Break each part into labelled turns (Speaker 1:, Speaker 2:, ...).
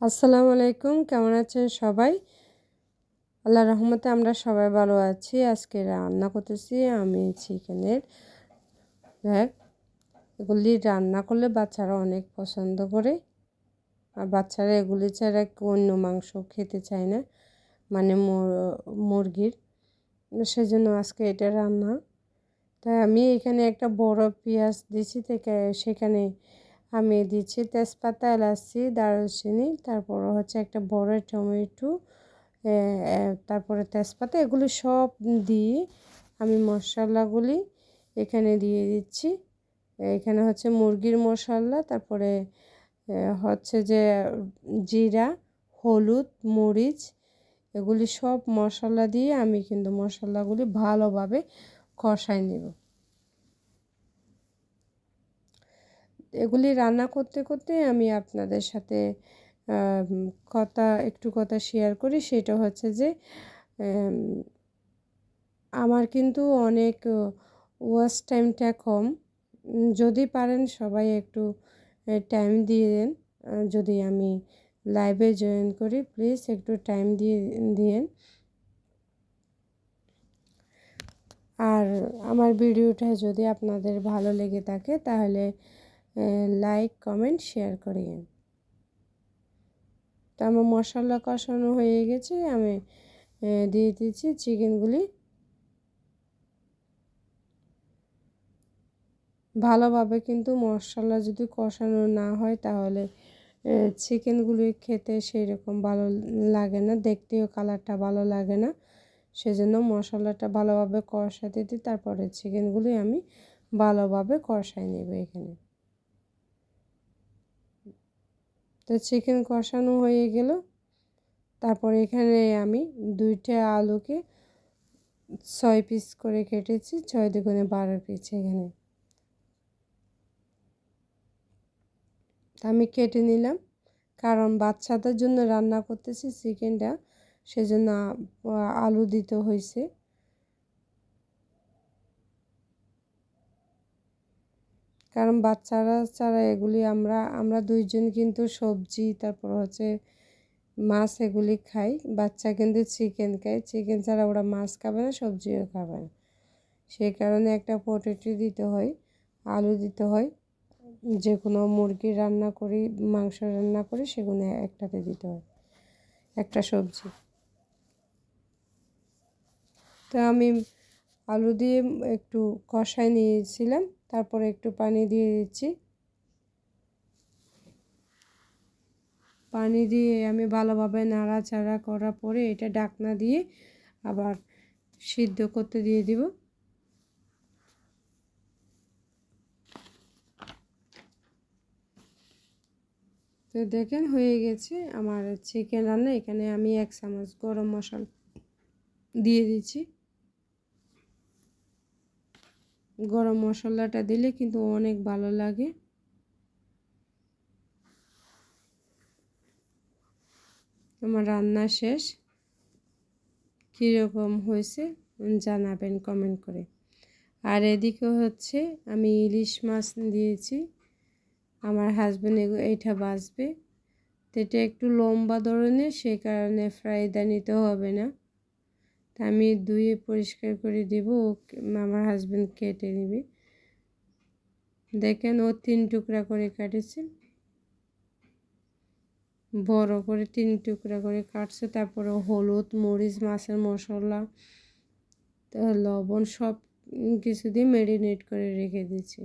Speaker 1: আসসালামু আলাইকুম, কেমন আছেন সবাই? আল্লাহ রহমতে আমরা সবাই ভালো আছি। আজকে রান্না করতেছি আমি চিকেনের দেখ এগুলি রান্না করলে বাচ্চারা অনেক পছন্দ করে। আর বাচ্চারা এগুলি ছাড়া অন্য মাংস খেতে চায় না মানে মুরগির। সেজন্য আজকে এটা রান্না। তাই আমি এখানে একটা বড় পেঁয়াজ দিছি, থেকে সেখানে আমি দিচ্ছি তেজপাতা, এলাচি, দারুচিনি, তারপর হচ্ছে একটা বড় টমেটো তারপরে তেজপাতা, এগুলি সব দিয়ে আমি মশলাগুলি এখানে দিয়ে দিচ্ছি। এখানে হচ্ছে মুরগির মশলা, তারপরে হচ্ছে যে জিরা, হলুদ, মরিচ, এগুলি সব মশলা দিয়ে আমি কিন্তু মশলাগুলি ভালোভাবে কষাই নেব। এগুলি রান্না করতে করতে আমি আপনাদের সাথে কথা, একটু কথা শেয়ার করি। সেটা হচ্ছে যে আমার কিন্তু অনেক ওয়াচ টাইমটা কম। যদি পারেন সবাই একটু টাইম দিয়ে দেন। যদি আমি লাইভে জয়েন করি প্লিজ একটু টাইম দিয়ে দিন আর আমার ভিডিওটা যদি আপনাদের ভালো লেগে থাকে, তাহলে লাইক কমেন্ট শেয়ার করিয়েন। তো আমার মশলা কষানো হয়ে গেছে, আমি দিয়ে দিচ্ছি চিকেনগুলি। ভালোভাবে কিন্তু মশলা যদি কষানো না হয় তাহলে চিকেনগুলি খেতে সেই রকম ভালো লাগে না, দেখতেও কালারটা ভালো লাগে না। সেজন্য মশলাটা ভালোভাবে কষাতে দিই তারপরে চিকেনগুলি আমি ভালোভাবে কষাই নেব এখানে। তো চিকেন কষানো হয়ে গেল। তারপর এখানে আমি দুইটা আলুকে ছয় পিস করে কেটেছি, ছয় দুগুণে বারো পিস এখানে। আমি কেটে নিলাম, কারণ বাচ্চাদের জন্য রান্না করতেছি চিকেনটা সেজন্য আলু দিতে হয়েছে। কারণ বাচ্চারা ছাড়া এগুলি আমরা আমরা দুইজন কিন্তু সবজি, তারপর হচ্ছে মাছ এগুলি খাই। বাচ্চা কিন্তু চিকেন খায়। চিকেন ছাড়া ওরা মাছ খাবে না, সবজিও খাবে না। সেই কারণে একটা পটেটো দিতে হয়, আলু দিতে হয়। যে কোনো মুরগি রান্না করি, মাংস রান্না করি, সেগুলো একটাতে দিতে হয়, একটা সবজি। তো আমি আলু দিয়ে একটু কষাই নিয়েছিলাম। তারপরে একটু পানি দিয়ে দিচ্ছি। পানি দিয়ে আমি ভালোভাবে নাড়াচাড়া করার পরে এটা ডাকনা দিয়ে আবার সিদ্ধ করতে দিয়ে দিব। তো দেখেন হয়ে গেছে আমার চিকেন রান্না। এখানে আমি এক চামচ গরম মশলা দিয়ে দিচ্ছি। গরম মশলাটা দিলে কিন্তু অনেক ভালো লাগে। আমার রান্না শেষ। কীরকম হয়েছে জানাবেন কমেন্ট করে। আর এদিকে হচ্ছে আমি ইলিশ মাছ দিয়েছি। আমার হাজব্যান্ড এইটা বাঁচবে তো এটা একটু লম্বা ধরনের সেই কারণে ফ্রাইদা নিতে হবে না। তা আমি ধুয়ে পরিষ্কার করে দেব আমার হাজব্যান্ড কেটে নেবে। দেখেন ও তিন টুকরা করে কাটেছে। বড় করে তিন টুকরা করে কাটছে, তারপরে হলুদ, মরিচ, মাছের মশলা লবণ সব কিছু দিয়ে মেরিনেট করে রেখে দিয়েছি।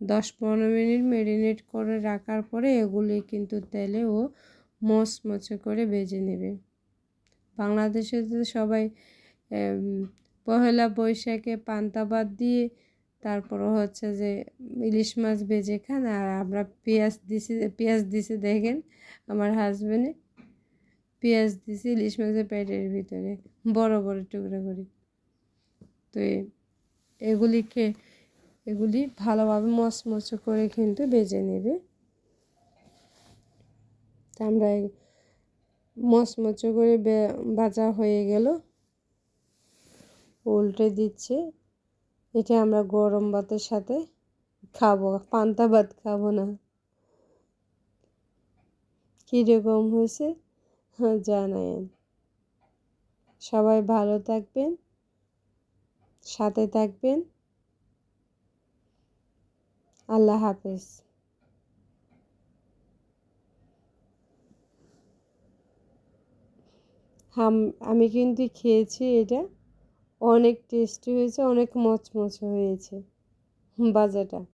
Speaker 1: দশ পনেরো মিনিট মেরিনেট করে রাখার পরে এগুলি কিন্তু তেলে ও মচমচে করে ভেজে নেবে। বাংলাদেশে তো সবাই পহেলা বৈশাখে পান্তা ভাত দিয়ে, তারপর হচ্ছে যে ইলিশ মাছ বেজে খান, আর আমরা পেঁয়াজ দিছি, পেঁয়াজ দিছে দেখেন আমার হাজব্যান্ডে পেঁয়াজ দিছি ইলিশ মাছের পেটের ভিতরে, বড় বড় টুকরো করি। তো এগুলিকে, এগুলি ভালোভাবে মচমচে করে কিন্তু ভেজে নেবে। আমরা মচমচে করে ভাজা হয়ে গেল। উল্টে দিচ্ছে। এটা আমরা গরম ভাতের সাথে খাব, পান্তা ভাত খাব না। কীরকম হয়েছে? হ্যাঁ জানায়েন সবাই ভালো থাকবেন, সাথে থাকবেন। আল্লাহ হাফেজ। হাম আমি কিন্তু খেয়েছি এটা। অনেক টেস্টি হয়েছে অনেক মচমচে হয়েছে। বাজাটা